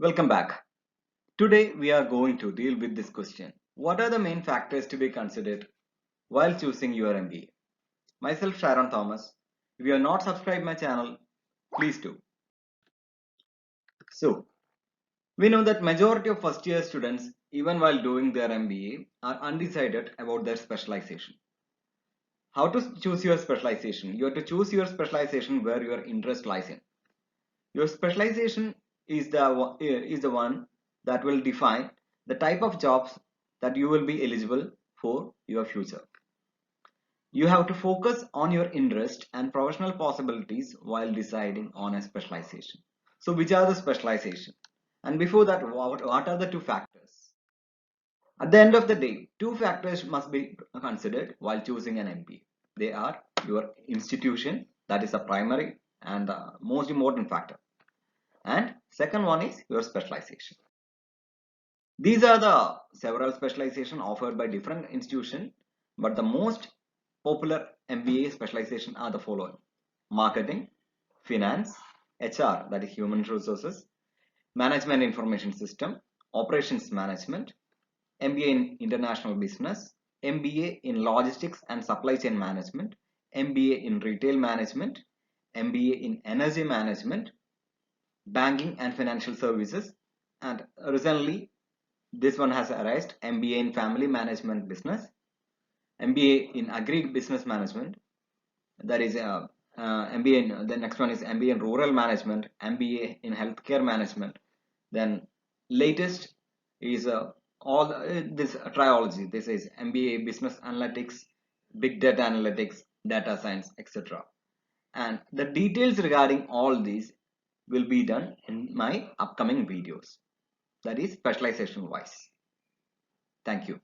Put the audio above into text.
Welcome back. Today we are going to deal with this question. What are the main factors to be considered while choosing your MBA? Myself Sharon Thomas. If you are not subscribed my channel, please do. So, we know that majority of first year students even while doing their MBA are undecided about their specialization. How to choose your specialization? You have to choose your specialization where your interest lies in. Your specialization is the eh, is the one that will define the type of jobs that you will be eligible for your future. You have to focus on your interest and professional possibilities while deciding on a specialization. So which are the specialization? And before that, what, what are the two factors? At the end of the day, two factors must be considered while choosing an MBA. They are your institution, that is the primary and the most important factor. And second one is your specialization. These are the several specialization offered by different institution but the most popular MBA specialization are the following. Marketing, Finance, HR that is Human Resources, Management Information System, Operations Management, MBA in International Business, MBA in Logistics and Supply Chain Management, MBA in Retail Management, MBA in Energy Management, Banking and Financial Services, and recently this one has arisen MBA in Family Management Business, MBA in Agri Business Management, that is uh, uh, MBA in, the next one is MBA in Rural Management, MBA in Healthcare Management, then latest is uh, all uh, this triology, this is MBA Business Analytics, Big Data Analytics, Data Science, etc. And the details regarding all these will be done in my upcoming videos that is specialization wise. Thank you.